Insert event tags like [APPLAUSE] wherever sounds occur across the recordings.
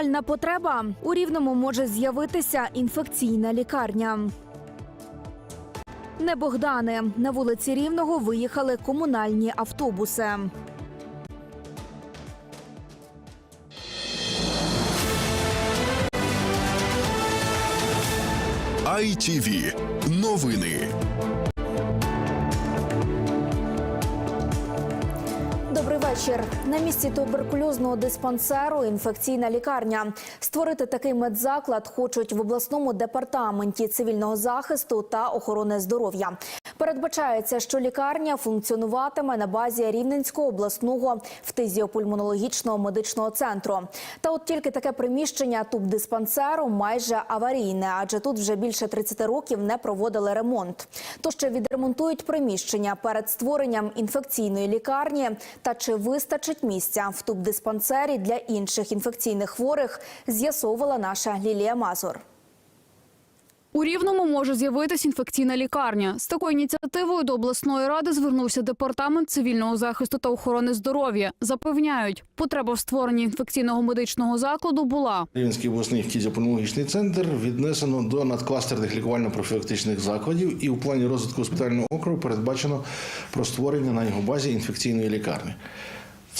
Нагальна потреба у рівному може з'явитися інфекційна лікарня. Не Богдани на вулиці Рівного виїхали комунальні автобуси. ITV. Новини. Вечір. На місці туберкульозного диспансеру інфекційна лікарня. Створити такий медзаклад хочуть в обласному департаменті цивільного захисту та охорони здоров'я. Передбачається, що лікарня функціонуватиме на базі Рівненського обласного фтизіопульмонологічного медичного центру. Та от тільки таке приміщення тубдиспансеру майже аварійне, адже тут вже більше 30 років не проводили ремонт. То ще відремонтують приміщення перед створенням інфекційної лікарні. Та чи вистачить місця в тубдиспансері для інших інфекційних хворих, з'ясовувала наша Лілія Мазур. У Рівному може з'явитись інфекційна лікарня. З такою ініціативою до обласної ради звернувся департамент цивільного захисту та охорони здоров'я. Запевняють, потреба в створенні інфекційного медичного закладу була. Рівненський обласний фтизіопульмонологічний центр віднесено до надкластерних лікувально-профілактичних закладів, і у плані розвитку госпітального округу передбачено про створення на його базі інфекційної лікарні.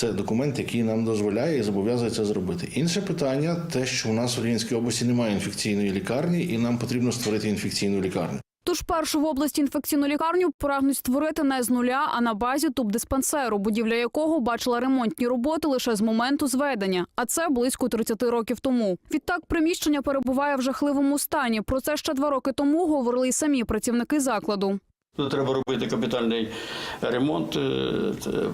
Це документ, який нам дозволяє і зобов'язує це зробити. Інше питання те, що у нас в Рівненській області немає інфекційної лікарні, і нам потрібно створити інфекційну лікарню. Тож першу в області інфекційну лікарню прагнуть створити не з нуля, а на базі тубдиспансеру, будівля якого бачила ремонтні роботи лише з моменту зведення, а це близько 30 років тому. Відтак приміщення перебуває в жахливому стані. Про це ще два роки тому говорили й самі працівники закладу. Тут треба робити капітальний ремонт е,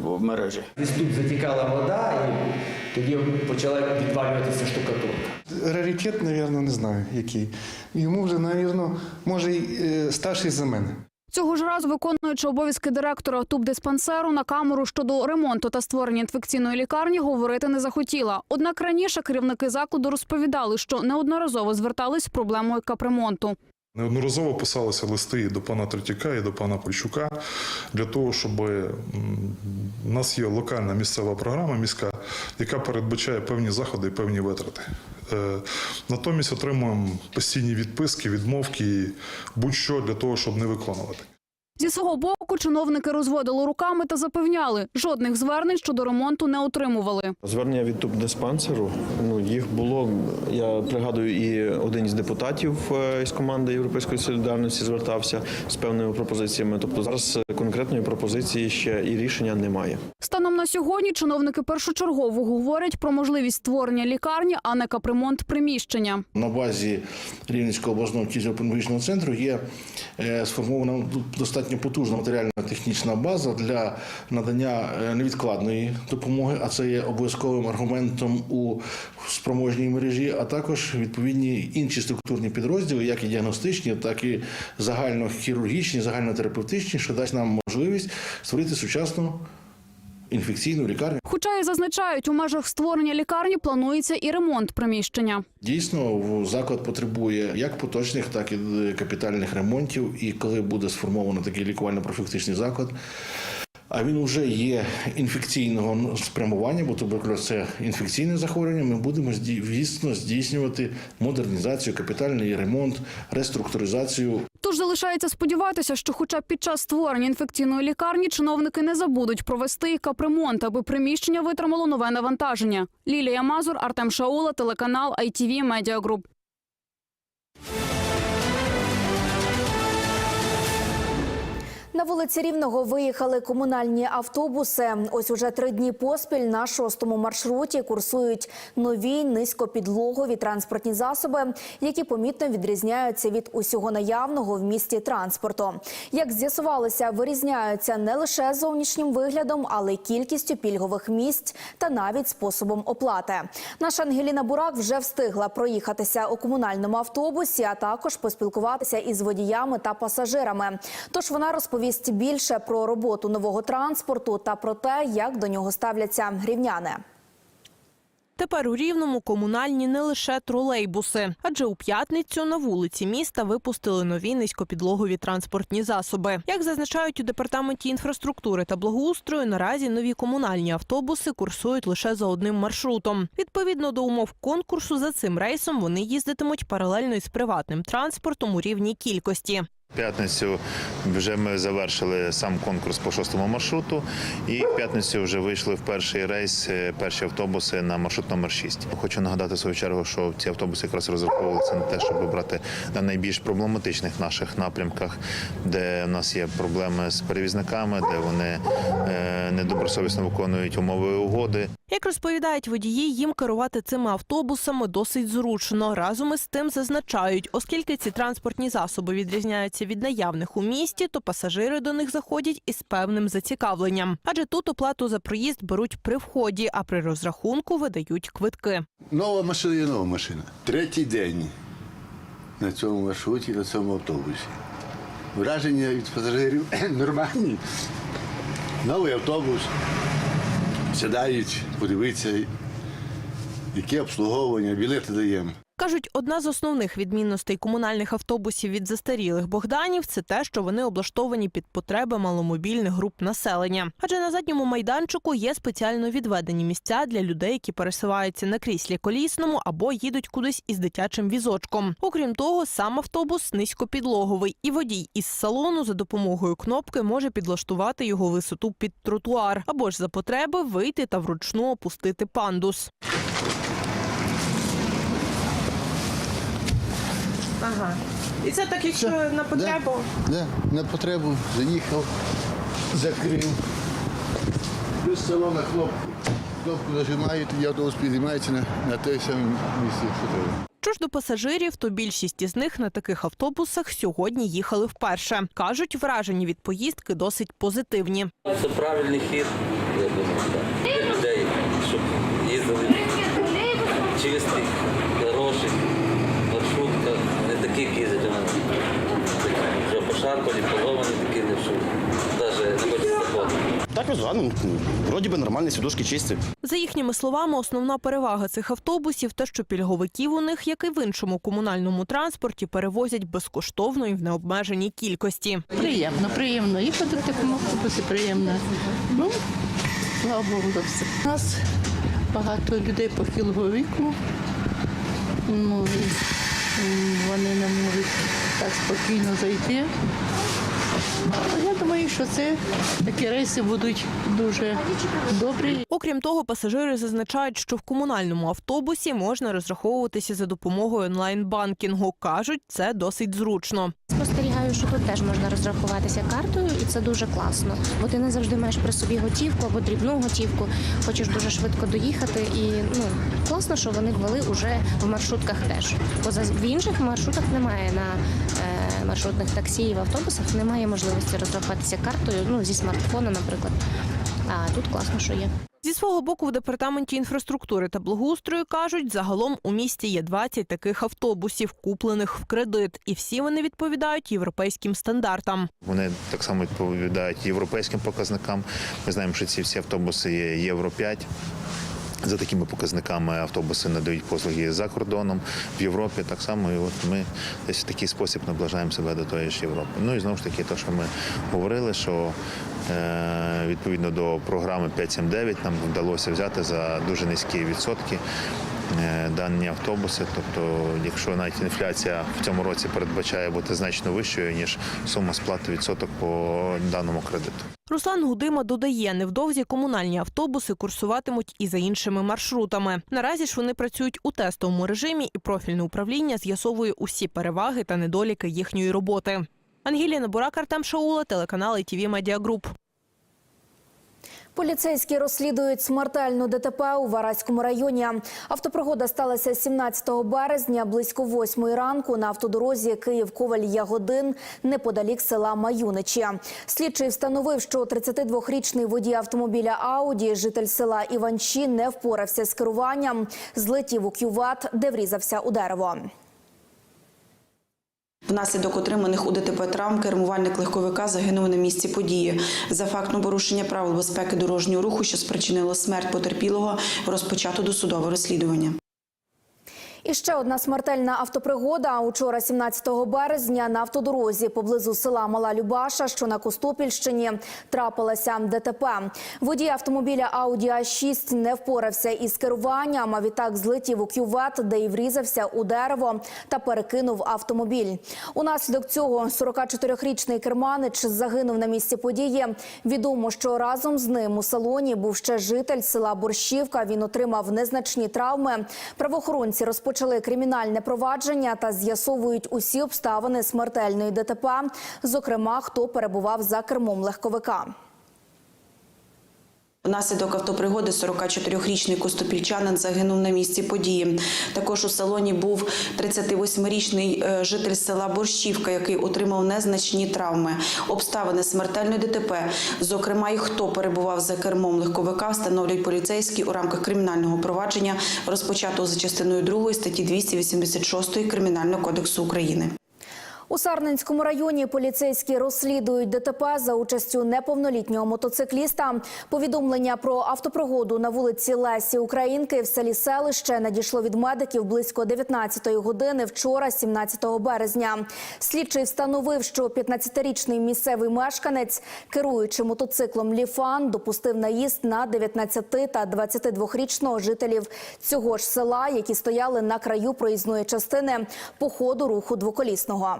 в мережі. Десь тут затікала вода, і тоді почала відвалюватися штукатурка. Раритет, мабуть, не знаю який. Йому вже, мабуть, може й е, старший за мене. Цього ж разу виконуючи обов'язки директора тубдиспансеру на камеру щодо ремонту та створення інфекційної лікарні говорити не захотіла. Однак раніше керівники закладу розповідали, що неодноразово звертались з проблемою капремонту. Неодноразово писалися листи і до пана Третяка, і до пана Польщука для того, щоб у нас є локальна місцева програма міська, яка передбачає певні заходи і певні витрати. Е, Натомість отримуємо постійні відписки, відмовки, будь-що для того, щоб не виконувати. Зі свого боку чиновники розводили руками та запевняли, жодних звернень щодо ремонту не отримували. Звернення від тубдиспансеру, ну їх було. Я пригадую, і один із депутатів е, з команди Європейської солідарності звертався з певними пропозиціями. Тобто зараз конкретної пропозиції ще і рішення немає. Станом на сьогодні чиновники першочергово говорять про можливість створення лікарні, а не капремонт приміщення. На базі Рівненського обласного фтизіопульмонологічного центру є е, сформована достатньо потужна матеріально-технічна база для надання е, невідкладної допомоги, а це є обов'язковим аргументом у спроможній мережі, а також відповідні інші структурні підрозділи, як і діагностичні, так і загальнохірургічні, загальнотерапевтичні, що дасть нам можливість створити сучасну інфекційну лікарню. Хоча і зазначають, у межах створення лікарні планується і ремонт приміщення. Дійсно, заклад потребує як поточних, так і капітальних ремонтів. І коли буде сформовано такий лікувально-профілактичний заклад, а він вже є інфекційного спрямування, бо туберкульоз – це інфекційне захворювання. Ми будемо дійсно здійснювати модернізацію, капітальний ремонт, реструктуризацію Тож залишається сподіватися, що, хоча б під час створення інфекційної лікарні чиновники не забудуть провести капремонт, аби приміщення витримало нове навантаження. Лілія Мазур, Артем Шаула, телеканал ITV Media Group. На вулиці Рівного виїхали комунальні автобуси. Ось уже три дні поспіль на шостому маршруті курсують нові низькопідлогові транспортні засоби, які помітно відрізняються від усього наявного в місті транспорту. Як з'ясувалося, вирізняються не лише зовнішнім виглядом, але й кількістю пільгових місць та навіть способом оплати. Наша Ангеліна Бурак вже встигла проїхатися у комунальному автобусі, а також поспілкуватися із водіями та пасажирами. Тож вона розповість більше про роботу нового транспорту та про те, як до нього ставляться рівняни. Тепер у Рівному комунальні не лише тролейбуси, адже у п'ятницю на вулиці міста випустили нові низькопідлогові транспортні засоби. Як зазначають у департаменті інфраструктури та благоустрою, наразі нові комунальні автобуси курсують лише за одним маршрутом. Відповідно до умов конкурсу, за цим рейсом вони їздитимуть паралельно із приватним транспортом у рівній кількості. П'ятницю вже ми завершили сам конкурс по шостому маршруту, і в п'ятницю вже вийшли в перший рейс е, перші автобуси на маршрут номер 6. Хочу нагадати в свою чергу, що ці автобуси якраз розраховувалися на те, щоб брати на найбільш проблематичних наших напрямках, де в нас є проблеми з перевізниками, де вони е, недобросовісно виконують умови угоди. Як розповідають водії, їм керувати цими автобусами досить зручно. Разом із тим зазначають, оскільки ці транспортні засоби відрізняються від наявних у місті, то пасажири до них заходять із певним зацікавленням. Адже тут оплату за проїзд беруть при вході, а при розрахунку видають квитки. Нова машина є нова машина. Третій день на цьому маршруті, на цьому автобусі. Враження від пасажирів [CLEARS THROAT] нормальні. Новий автобус. Сідають, подивитися, яке обслуговування, білети даємо. Кажуть, одна з основних відмінностей комунальних автобусів від застарілих Богданів це те, що вони облаштовані під потреби маломобільних груп населення. Адже на задньому майданчику є спеціально відведені місця для людей, які пересуваються на кріслі колісному або їдуть кудись із дитячим візочком. Окрім того, сам автобус низькопідлоговий, і водій із салону за допомогою кнопки може підлаштувати його висоту під тротуар або ж за потреби вийти та вручну опустити пандус. Ага. І це так, якщо на потребу. Да, на потребу заїхав, закрив. Плюс салона кнопку. Кнопку нажимають, і автобус підіймається на, на той самий місці, що треба. Що ж до пасажирів, то більшість із них на таких автобусах сьогодні їхали вперше. Кажуть, вражені від поїздки досить позитивні. Це правильний хід, я думаю, так. Для людей, щоб їздили чистий, хороший, у нас. Вже пошарпані, половані такі, не що навіть не хочеться заходити. Так візуально, вроді би нормальні сідушки чисті. За їхніми словами, основна перевага цих автобусів те, що пільговиків у них, як і в іншому комунальному транспорті, перевозять безкоштовно і в необмеженій кількості. Приємно, приємно. Їхати в такому автобусі приємно. Ну, слава Богу, за все. У нас багато людей похилого віку. Ну, і, вони не можуть так спокійно зайти. Я думаю, що це такі рейси будуть дуже добрі. Окрім того, пасажири зазначають, що в комунальному автобусі можна розраховуватися за допомогою онлайн-банкінгу. кажуть, це досить зручно. Спостерігаю, що тут теж можна розрахуватися картою, і це дуже класно. Бо ти не завжди маєш при собі готівку або дрібну готівку. Хочеш дуже швидко доїхати. І ну класно, що вони ввели уже в маршрутках теж. Бо в інших маршрутах немає на е, маршрутних таксі і в автобусах немає можливості розрахуватися картою. Ну зі смартфона, наприклад. А тут класно, що є. Зі свого боку, в департаменті інфраструктури та благоустрою кажуть, загалом у місті є 20 таких автобусів, куплених в кредит, і всі вони відповідають європейським стандартам. Вони так само відповідають європейським показникам. Ми знаємо, що ці всі автобуси є Євро 5. За такими показниками автобуси надають послуги за кордоном в Європі. Так само, і от ми десь в такий спосіб наближаємо себе до тої ж Європи. Ну і знову ж таки, те, що ми говорили, що е, відповідно до програми 579 нам вдалося взяти за дуже низькі відсотки. е, Дані автобуси, тобто, якщо навіть інфляція в цьому році передбачає бути значно вищою ніж сума сплати відсоток по даному кредиту. Руслан Гудима додає, невдовзі комунальні автобуси курсуватимуть і за іншими маршрутами. Наразі ж вони працюють у тестовому режимі, і профільне управління з'ясовує усі переваги та недоліки їхньої роботи. Ангеліна Бурак, Артем Шаула, телеканал ITV Media. Поліцейські розслідують смертельну ДТП у Вараському районі. Автопригода сталася 17 березня близько 8 ранку на автодорозі Київ-Коваль-Ягодин неподалік села Маюничі. Слідчий встановив, що 32-річний водій автомобіля Ауді, житель села Іванчі, не впорався з керуванням, злетів у кюват, де врізався у дерево. Внаслідок отриманих у ДТП травм кермувальник легковика загинув на місці події. За фактом порушення правил безпеки дорожнього руху, що спричинило смерть потерпілого, розпочато досудове розслідування. І ще одна смертельна автопригода. Учора, 17 березня, на автодорозі поблизу села Мала Любаша, що на Костопільщині, трапилася ДТП. Водій автомобіля Audi A6 не впорався із керуванням, а відтак злетів у кювет, де й врізався у дерево та перекинув автомобіль. Унаслідок цього 44-річний керманич загинув на місці події. Відомо, що разом з ним у салоні був ще житель села Борщівка. Він отримав незначні травми. Правоохоронці розпочали кримінальне провадження та з'ясовують усі обставини смертельної ДТП, зокрема, хто перебував за кермом легковика. Внаслідок автопригоди 44-річний костопільчанин загинув на місці події. Також у салоні був 38-річний е, житель села Борщівка, який отримав незначні травми. Обставини смертельної ДТП, зокрема, і хто перебував за кермом легковика, встановлюють поліцейські у рамках кримінального провадження, розпочатого за частиною 2 статті 286 Кримінального кодексу України. У Сарненському районі поліцейські розслідують ДТП за участю неповнолітнього мотоцикліста. Повідомлення про автопригоду на вулиці Лесі Українки в селі Селище надійшло від медиків близько 19-ї години вчора, 17 березня. Слідчий встановив, що 15-річний місцевий мешканець, керуючи мотоциклом Ліфан, допустив наїзд на 19 та 22-річного жителів цього ж села, які стояли на краю проїзної частини по ходу руху двоколісного.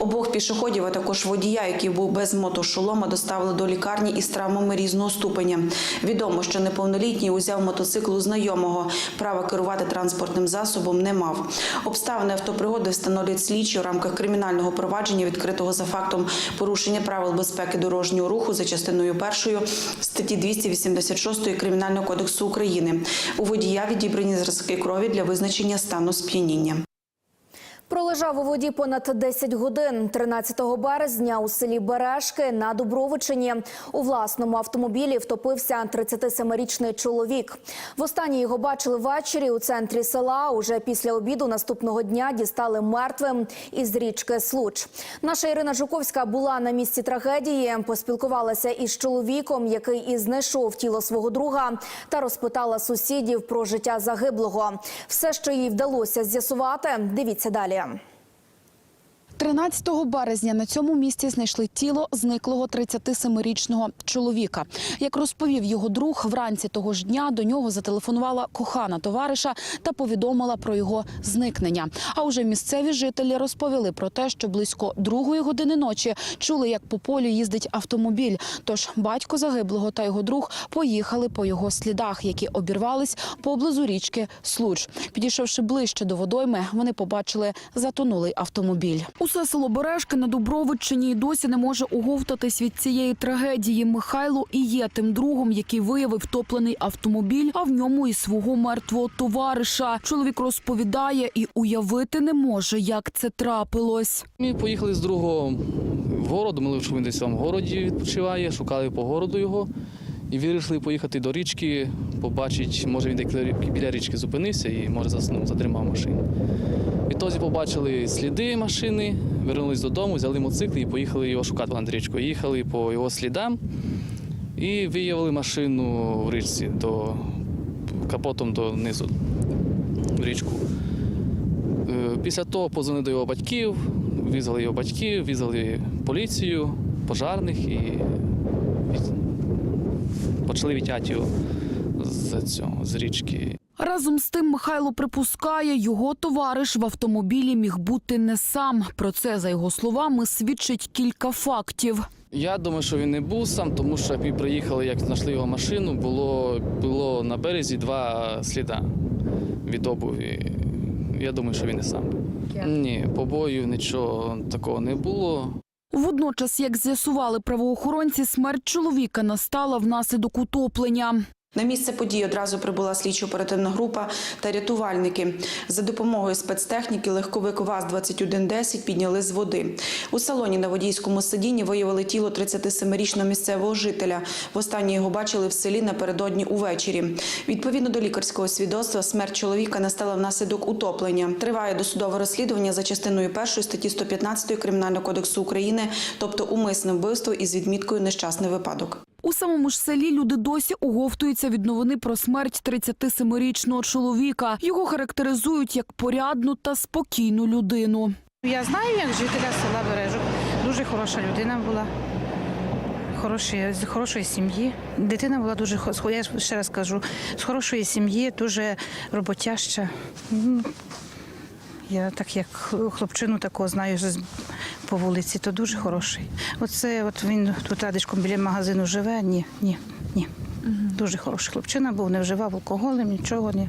Обох пішоходів, а також водія, який був без мотошолома, доставили до лікарні із травмами різного ступеня. Відомо, що неповнолітній узяв мотоцикл у знайомого. Права керувати транспортним засобом не мав. Обставини автопригоди встановлюють слідчі у рамках кримінального провадження, відкритого за фактом порушення правил безпеки дорожнього руху за частиною першою статті 286 Кримінального кодексу України. У водія відібрані зразки крові для визначення стану сп'яніння. Пролежав у воді понад 10 годин 13 березня у селі Бережки на Дубровичині. У власному автомобілі втопився 37-річний чоловік. Востаннє його бачили ввечері у центрі села. Уже після обіду наступного дня дістали мертвим із річки Случ. Наша Ірина Жуковська була на місці трагедії, поспілкувалася із чоловіком, який і знайшов тіло свого друга, та розпитала сусідів про життя загиблого. Все, що їй вдалося з'ясувати, дивіться далі. igen. 13 березня на цьому місці знайшли тіло зниклого 37-річного чоловіка. Як розповів його друг, вранці того ж дня до нього зателефонувала кохана товариша та повідомила про його зникнення. А уже місцеві жителі розповіли про те, що близько другої години ночі чули, як по полю їздить автомобіль. Тож батько загиблого та його друг поїхали по його слідах, які обірвались поблизу річки Случ. Підійшовши ближче до водойми, вони побачили затонулий автомобіль. Усе село Бережки на Дубровиччині і досі не може оговтатись від цієї трагедії. Михайло і є тим другом, який виявив втоплений автомобіль, а в ньому і свого мертвого товариша. Чоловік розповідає і уявити не може, як це трапилось. Ми поїхали з другого в город, думали, що він десь в городі відпочиває, шукали по городу його і вирішили поїхати до річки, побачити, може він біля річки зупинився і може заснув, затримав машину. Відтоді побачили сліди машини, вернулись додому, взяли мотоцикл і поїхали його шукати над річкою. Їхали по його слідам і виявили машину в річці до капотом донизу в річку. Е, Після того позвонили до його батьків, визвали його батьків, визвали поліцію, пожарних і почали його з цього з річки. Разом з тим Михайло припускає, його товариш в автомобілі міг бути не сам. Про це, за його словами, свідчить кілька фактів. Я думаю, що він не був сам, тому що як ми приїхали, як знайшли його машину, було, було на березі два сліда від обуві. Я думаю, що він не сам. Ні, побою нічого такого не було. Водночас, як з'ясували правоохоронці, смерть чоловіка настала внаслідок утоплення. На місце події одразу прибула слідчо-оперативна група та рятувальники. За допомогою спецтехніки легковик ВАЗ-2110 підняли з води. У салоні на водійському сидінні виявили тіло 37-річного місцевого жителя. Востаннє його бачили в селі напередодні увечері. Відповідно до лікарського свідоцтва, смерть чоловіка настала внаслідок утоплення. Триває досудове розслідування за частиною першої статті 115 Кримінального кодексу України, тобто умисне вбивство із відміткою нещасний випадок. У самому ж селі люди досі оговтуються від новини про смерть 37-річного чоловіка. Його характеризують як порядну та спокійну людину. Я знаю, як жителя села Бережок. Дуже хороша людина була. Хороші, з хорошої сім'ї. Дитина була дуже я ще раз кажу, з хорошої сім'ї, дуже роботяща. Я так як хлопчину такого знаю по вулиці, то дуже хороший. Оце от він тут радишком біля магазину живе. Ні, ні, ні. Дуже хороший хлопчина був, не вживав алкоголем, нічого, ні.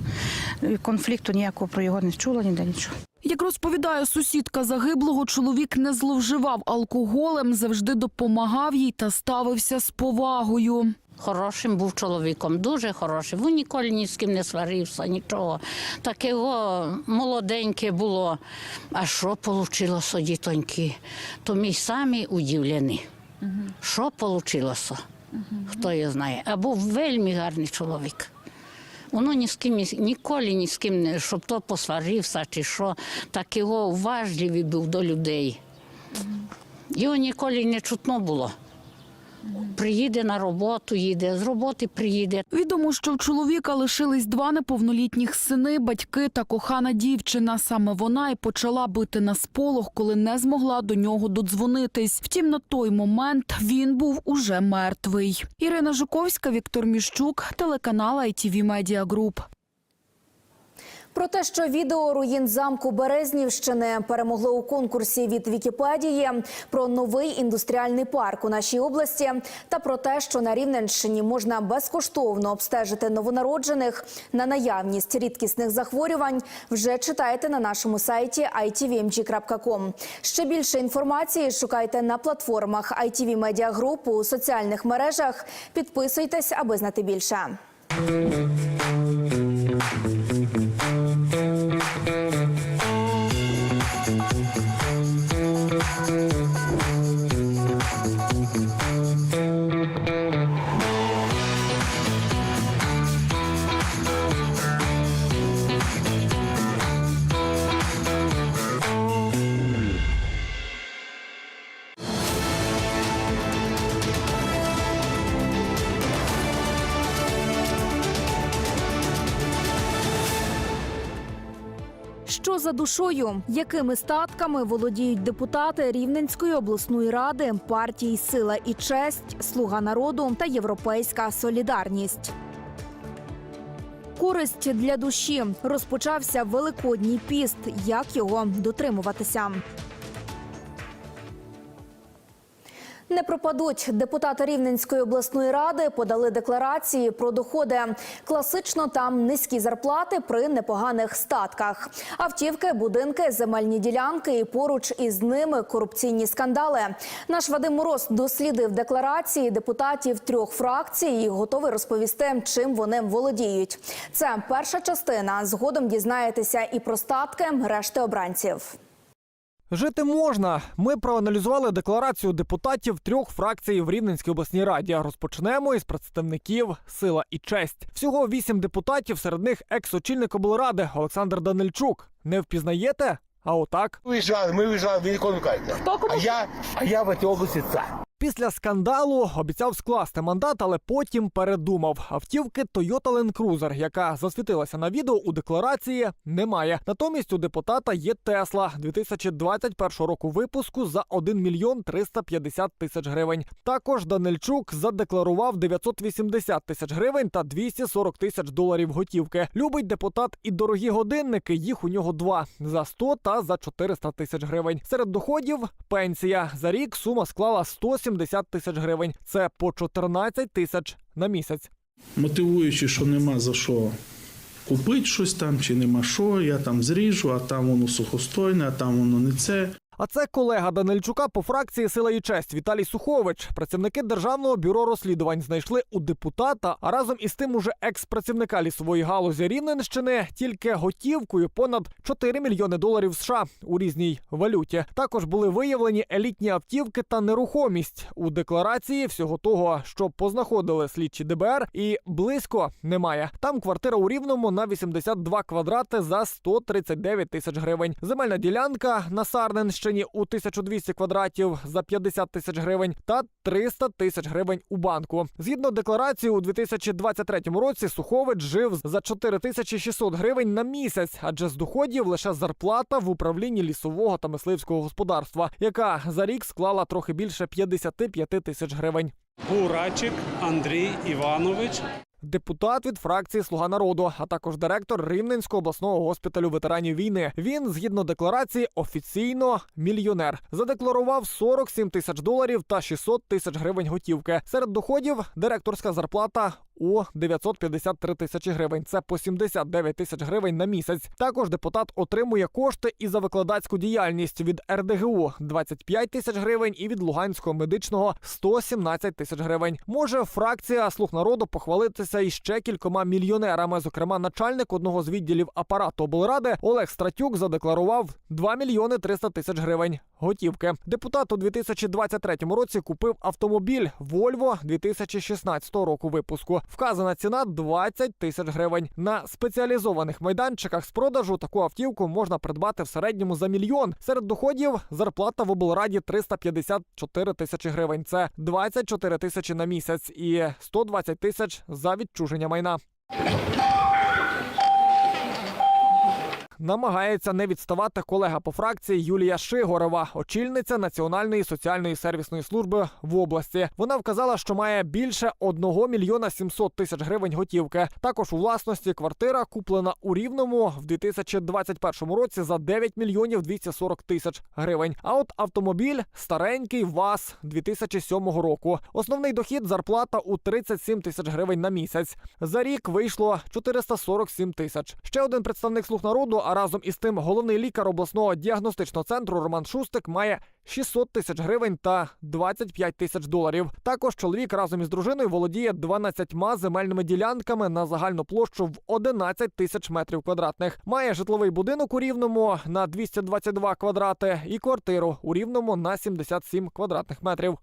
конфлікту ніякого про його не чула, ніде нічого. Як розповідає сусідка загиблого, чоловік не зловживав алкоголем, завжди допомагав їй та ставився з повагою. Хорошим був чоловіком, дуже хорошим. Він ніколи ні з ким не сварився, нічого. Такого молоденьке було. А що вийшло, дітоньки? То ми самі удивлені. Що вийшло? Хто його знає. А був вельми гарний чоловік. Воно ні з ким ніколи ні з ким не щоб то посварився чи що. Так його уважливий був до людей. Його ніколи не чутно було. Приїде на роботу, їде, з роботи приїде. Відомо, що в чоловіка лишились два неповнолітніх сини, батьки та кохана дівчина. Саме вона і почала бити на сполох, коли не змогла до нього додзвонитись. Втім, на той момент він був уже мертвий. Ірина Жуковська, Віктор Міщук, телеканал ITV Media Group. Про те, що відео руїн замку Березнівщини перемогло у конкурсі від Вікіпедії, про новий індустріальний парк у нашій області, та про те, що на Рівненщині можна безкоштовно обстежити новонароджених на наявність рідкісних захворювань, вже читайте на нашому сайті itvmg.com. Ще більше інформації шукайте на платформах ITV Media Group у соціальних мережах. Підписуйтесь, аби знати більше. За душою? Якими статками володіють депутати Рівненської обласної ради, партії Сила і честь, Слуга народу та Європейська солідарність? Користь для душі розпочався Великодній піст. Як його дотримуватися? Не пропадуть депутати Рівненської обласної ради подали декларації про доходи. Класично там низькі зарплати при непоганих статках. Автівки, будинки, земельні ділянки і поруч із ними корупційні скандали. Наш Вадим Мороз дослідив декларації депутатів трьох фракцій і готовий розповісти, чим вони володіють. Це перша частина. Згодом дізнаєтеся і про статки решти обранців. Жити можна. Ми проаналізували декларацію депутатів трьох фракцій в Рівненській обласній раді. Розпочнемо із представників Сила і честь. Всього вісім депутатів, серед них екс-очільник облради Олександр Данильчук. Не впізнаєте? А отак. Виїжджали, ми виїжджали, ви ніколи не кажете. А я, а я в цій області цар. Після скандалу обіцяв скласти мандат, але потім передумав. Автівки Toyota Land Cruiser, яка засвітилася на відео у декларації, немає. Натомість у депутата є Тесла 2021 року випуску за 1 мільйон 350 тисяч гривень. Також Данильчук задекларував 980 тисяч гривень та 240 тисяч доларів готівки. Любить депутат і дорогі годинники. Їх у нього два за 100 та за 400 тисяч гривень. Серед доходів пенсія за рік сума склала 170 тисяч гривень. Це по 14 тисяч на місяць. мотивуючи, що нема за що купити щось там, чи нема що, я там зріжу, а там воно сухостойне, а там воно не це. А це колега Данильчука по фракції Сила і честь Віталій Сухович. Працівники державного бюро розслідувань знайшли у депутата, а разом із тим уже екс-працівника лісової галузі Рівненщини тільки готівкою понад 4 мільйони доларів США у різній валюті. Також були виявлені елітні автівки та нерухомість у декларації всього того, що познаходили слідчі ДБР, і близько немає. Там квартира у Рівному на 82 квадрати за 139 тисяч гривень. Земельна ділянка на Сарненщині у 1200 квадратів за 50 тисяч гривень та 300 тисяч гривень у банку. Згідно декларації, у 2023 році Сухович жив за 4600 гривень на місяць, адже з доходів лише зарплата в управлінні лісового та мисливського господарства, яка за рік склала трохи більше 55 тисяч гривень. Бурачик Андрій Іванович. Депутат від фракції Слуга народу, а також директор Рівненського обласного госпіталю ветеранів війни. Він, згідно декларації, офіційно мільйонер. Задекларував 47 тисяч доларів та 600 тисяч гривень готівки. Серед доходів директорська зарплата у 953 тисячі гривень. Це по 79 тисяч гривень на місяць. Також депутат отримує кошти і за викладацьку діяльність від РДГУ 25 тисяч гривень і від Луганського медичного 117 тисяч гривень. Може фракція слуг народу похвалитися іще кількома мільйонерами. Зокрема, начальник одного з відділів апарату облради Олег Стратюк задекларував 2 мільйони 300 тисяч гривень готівки. Депутат у 2023 році купив автомобіль Volvo 2016 року випуску. Вказана ціна 20 тисяч гривень. На спеціалізованих майданчиках з продажу таку автівку можна придбати в середньому за мільйон. Серед доходів зарплата в облраді 354 тисячі гривень. Це 24 тисячі на місяць і 120 тисяч за відчуження майна. Намагається не відставати колега по фракції Юлія Шигорова, очільниця Національної соціальної сервісної служби в області. Вона вказала, що має більше 1 мільйона 700 тисяч гривень готівки. Також у власності квартира куплена у Рівному в 2021 році за 9 мільйонів 240 тисяч гривень. А от автомобіль старенький ВАЗ 2007 року. Основний дохід зарплата у 37 тисяч гривень на місяць. За рік вийшло 447 тисяч. Ще один представник слуг народу, разом із тим головний лікар обласного діагностичного центру Роман Шустик має 600 тисяч гривень та 25 тисяч доларів. Також чоловік разом із дружиною володіє 12 земельними ділянками на загальну площу в 11 тисяч метрів квадратних. Має житловий будинок у Рівному на 222 квадрати і квартиру у Рівному на 77 квадратних метрів.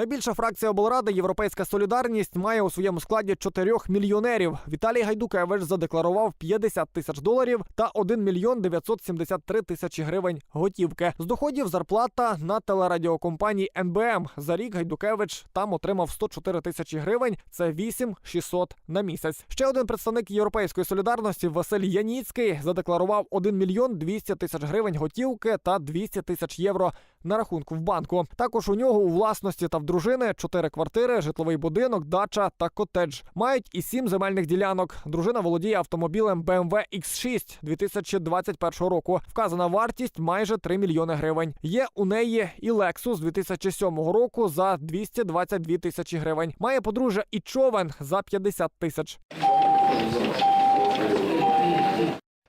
Найбільша фракція облради Європейська солідарність має у своєму складі чотирьох мільйонерів. Віталій Гайдукевич задекларував 50 тисяч доларів та 1 мільйон 973 тисячі гривень готівки. З доходів зарплата на телерадіокомпанії НБМ. За рік Гайдукевич там отримав 104 тисячі гривень. Це 8 600 на місяць. Ще один представник Європейської солідарності Василь Яніцький задекларував 1 мільйон 200 тисяч гривень готівки та 200 тисяч євро на рахунку в банку. Також у нього у власності та в дружини чотири квартири, житловий будинок, дача та котедж. Мають і сім земельних ділянок. Дружина володіє автомобілем BMW X6 2021 року. Вказана вартість майже 3 мільйони гривень. Є у неї і Lexus 2007 року за 222 тисячі гривень. Має подружжя і човен за 50 тисяч.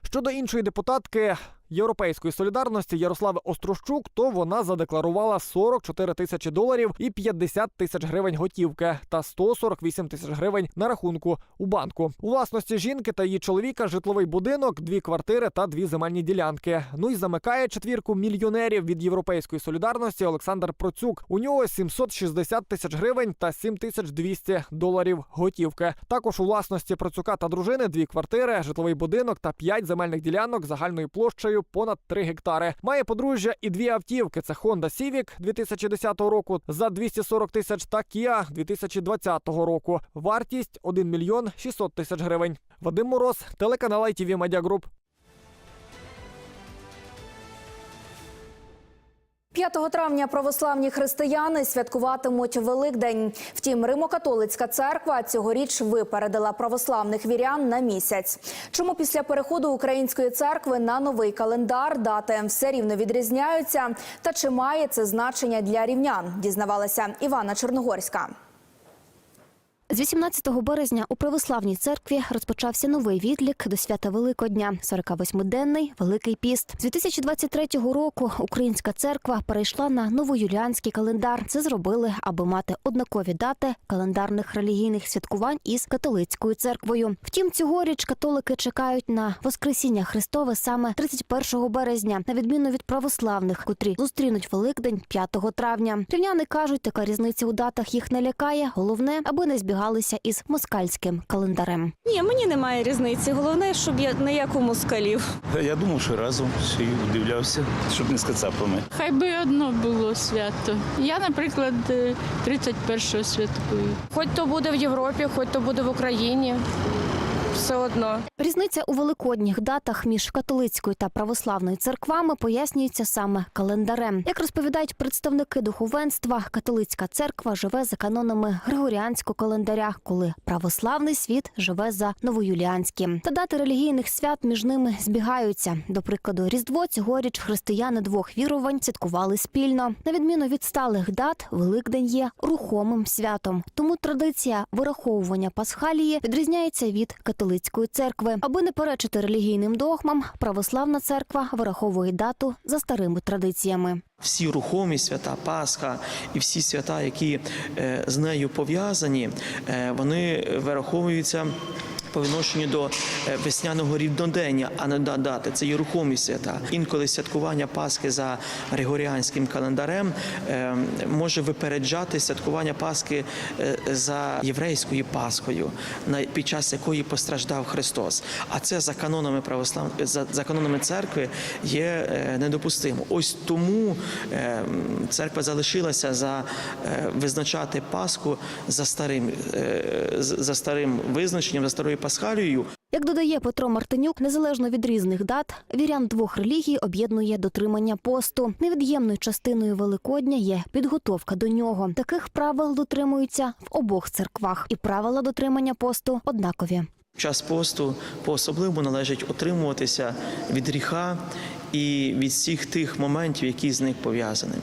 Щодо іншої депутатки Європейської солідарності Ярослави Острощук, то вона задекларувала 44 тисячі доларів і 50 тисяч гривень готівки та 148 тисяч гривень на рахунку у банку. У власності жінки та її чоловіка житловий будинок, дві квартири та дві земельні ділянки. Ну і замикає четвірку мільйонерів від Європейської солідарності Олександр Процюк. У нього 760 тисяч гривень та 7200 доларів готівки. Також у власності Процюка та дружини дві квартири, житловий будинок та п'ять земельних ділянок загальною площею понад 3 гектари. Має подружжя і дві автівки: це Honda Civic 2010 року за 240 тисяч та Kia 2020 року. Вартість 1 мільйон 600 тисяч гривень. Вадим Мороз, телеканал ITV Media Group. 5 травня православні християни святкуватимуть Великдень. Втім, Римо-католицька церква цьогоріч випередила православних вірян на місяць. Чому після переходу української церкви на новий календар дати все рівно відрізняються? Та чи має це значення для рівнян? Дізнавалася Івана Чорногорська. З 18 березня у православній церкві розпочався новий відлік до свята Великодня, 48-денний Великий піст. З 2023 року Українська церква перейшла на новоюліанський календар. Це зробили, аби мати однакові дати календарних релігійних святкувань із католицькою церквою. Втім, цьогоріч католики чекають на Воскресіння Христове саме 31 березня, на відміну від православних, котрі зустрінуть Великдень 5 травня. Рівняни кажуть, така різниця у датах їх не лякає. Головне, аби не збігалися із москальським календарем. Ні, мені немає різниці. Головне, щоб я не як у москалів. Я думав, що разом ще й удивлявся, щоб не з кацапами. Хай би одно було свято. Я, наприклад, е, 31-го святкую. Хоч то буде в Європі, хоч то буде в Україні. Все одно. Різниця у великодніх датах між католицькою та православною церквами пояснюється саме календарем. Як розповідають представники духовенства, католицька церква живе за канонами григоріанського календаря, коли православний світ живе за новоюліанським. Та дати релігійних свят між ними збігаються. До прикладу, Різдво цьогоріч християни двох вірувань святкували спільно. На відміну від сталих дат, Великдень є рухомим святом. Тому традиція вираховування пасхалії відрізняється від католицької церкви. Аби не перечити релігійним догмам, православна церква вираховує дату за старими традиціями. Всі рухомі свята, Пасха і всі свята, які е, з нею пов'язані, е, вони вираховуються. По відношенню до е, весняного рівнодення, а не дати. Це є рухомі свята. Інколи святкування Пасхи за григоріанським календарем е, може випереджати святкування Пасхи е, за єврейською Пасхою, під час якої постраждав Христос. А це за канонами православ... за, канонами церкви є недопустимо. Ось тому церква залишилася за визначати Пасху за старим, за старим визначенням, за старою пасхалією. Як додає Петро Мартинюк, незалежно від різних дат, вірян двох релігій об'єднує дотримання посту. Невід'ємною частиною Великодня є підготовка до нього. Таких правил дотримуються в обох церквах, і правила дотримання посту однакові. Час посту по-особливому належить утримуватися від гріха і від всіх тих моментів, які з них пов'язані.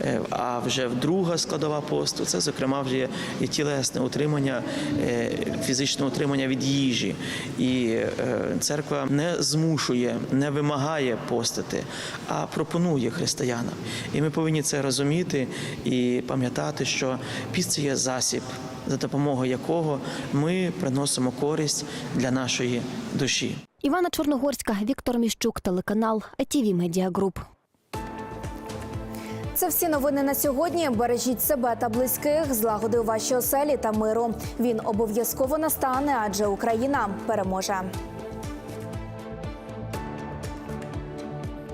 Е, А вже друга складова посту це, зокрема, вже і тілесне утримання, е, фізичне утримання від їжі. І е, церква не змушує, не вимагає постити, а пропонує християнам. І ми повинні це розуміти і пам'ятати, що піст це є засіб, за допомогою якого ми приносимо користь для нашої душі. Івана Чорногорська, Віктор Міщук, телеканал АТВ Медіа Груп. Це всі новини на сьогодні. Бережіть себе та близьких, злагоди у вашій оселі та миру. Він обов'язково настане, адже Україна переможе.